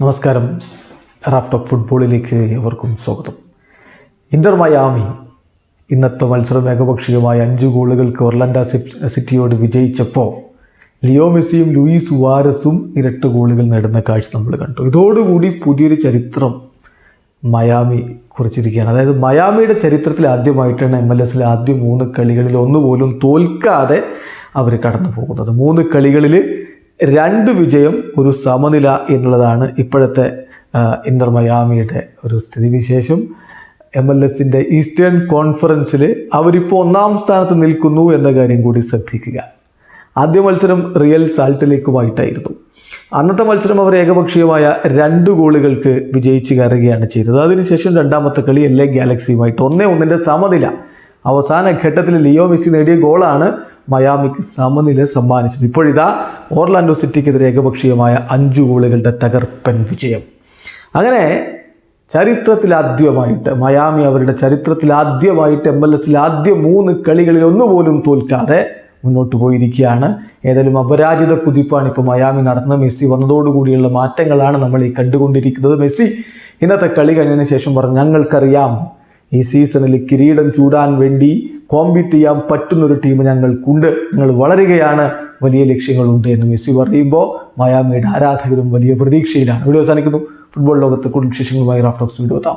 നമസ്കാരം. Raf talk ഫുട്ബോളിലേക്ക് എവർക്കും സ്വാഗതം. ഇന്റർ മയാമി ഇന്നത്തെ മത്സരം ഏകപക്ഷീയമായ അഞ്ച് ഗോളുകൾക്ക് ഒർലാൻഡ സിറ്റിയോട് വിജയിച്ചപ്പോൾ ലിയോ മെസ്സിയും ലൂയിസ് വാരസും ഇരട്ട ഗോളുകൾ നേടുന്ന കാഴ്ച നമ്മൾ കണ്ടു. ഇതോടുകൂടി പുതിയൊരു ചരിത്രം മയാമി കുറിച്ചിരിക്കുകയാണ്. അതായത് മയാമിയുടെ ചരിത്രത്തിൽ ആദ്യമായിട്ടാണ് എം എൽ എസിലെ ആദ്യ മൂന്ന് കളികളിൽ ഒന്നുപോലും തോൽക്കാതെ അവർ കടന്നു പോകുന്നത് മൂന്ന് കളികളിൽ രണ്ട് വിജയം ഒരു സമനില എന്നുള്ളതാണ് ഇപ്പോഴത്തെ ഇന്റർ മയാമിയുടെ ഒരു സ്ഥിതിവിശേഷം. എം എൽ എസിന്റെ ഈസ്റ്റേൺ കോൺഫറൻസിൽ അവരിപ്പോൾ ഒന്നാം സ്ഥാനത്ത് നിൽക്കുന്നു എന്ന കാര്യം കൂടി ശ്രദ്ധിക്കുക. ആദ്യ മത്സരം റിയൽ സാൾട്ടിലേക്കുമായിട്ടായിരുന്നു അന്നത്തെ മത്സരം അവർ ഏകപക്ഷീയമായ രണ്ട് ഗോളുകൾക്ക് വിജയിച്ച് കയറുകയാണ് ചെയ്തത്. അതിനുശേഷം രണ്ടാമത്തെ കളി എല്ലേ ഗാലക്സിയുമായിട്ട് ഒന്നേ ഒന്നിന്റെ സമനില. അവസാന ഘട്ടത്തിൽ ലിയോ മെസ്സി നേടിയ ഗോളാണ് മയാമിക്ക് സമനില സമ്മാനിച്ചത്. ഇപ്പോഴിതാ ഓർലാൻഡോ സിറ്റിക്കെതിരെ ഏകപക്ഷീയമായ അഞ്ച് ഗോളുകളുടെ തകർപ്പൻ വിജയം. അങ്ങനെ ചരിത്രത്തിലാദ്യമായിട്ട് മയാമി അവരുടെ ചരിത്രത്തിലാദ്യമായിട്ട് എം എൽ എസിൽ ആദ്യ മൂന്ന് കളികളിൽ ഒന്നുപോലും തോൽക്കാതെ മുന്നോട്ട് പോയിരിക്കുകയാണ്. ഏതായാലും അപരാജിത കുതിപ്പാണ് ഇപ്പോൾ മയാമി നടന്ന മെസ്സി വന്നതോടുകൂടിയുള്ള മാറ്റങ്ങളാണ് നമ്മൾ ഈ കണ്ടുകൊണ്ടിരിക്കുന്നത്. മെസ്സി ഇന്നത്തെ കളി കഴിഞ്ഞതിന് ശേഷം പറഞ്ഞു ഞങ്ങൾക്കറിയാം ഈ സീസണിൽ കിരീടം ചൂടാൻ വേണ്ടി കോമ്പീറ്റ് ചെയ്യാൻ പറ്റുന്നൊരു ടീം ഞങ്ങൾക്കുണ്ട്. ഞങ്ങൾ വളരുകയാണ്. വലിയ ലക്ഷ്യങ്ങളുണ്ട് എന്ന് മെസ്സി പറയുമ്പോൾ മയാമിയുടെ ആരാധകരും വലിയ പ്രതീക്ഷയിലാണ്. വീഡിയോ അവസാനിക്കുന്നു. ഫുട്ബോൾ ലോകത്ത് കൂടുതൽ വിശേഷങ്ങളുമായി റാഫ്റ്റോക്സ് വീഡിയോ എത്താം.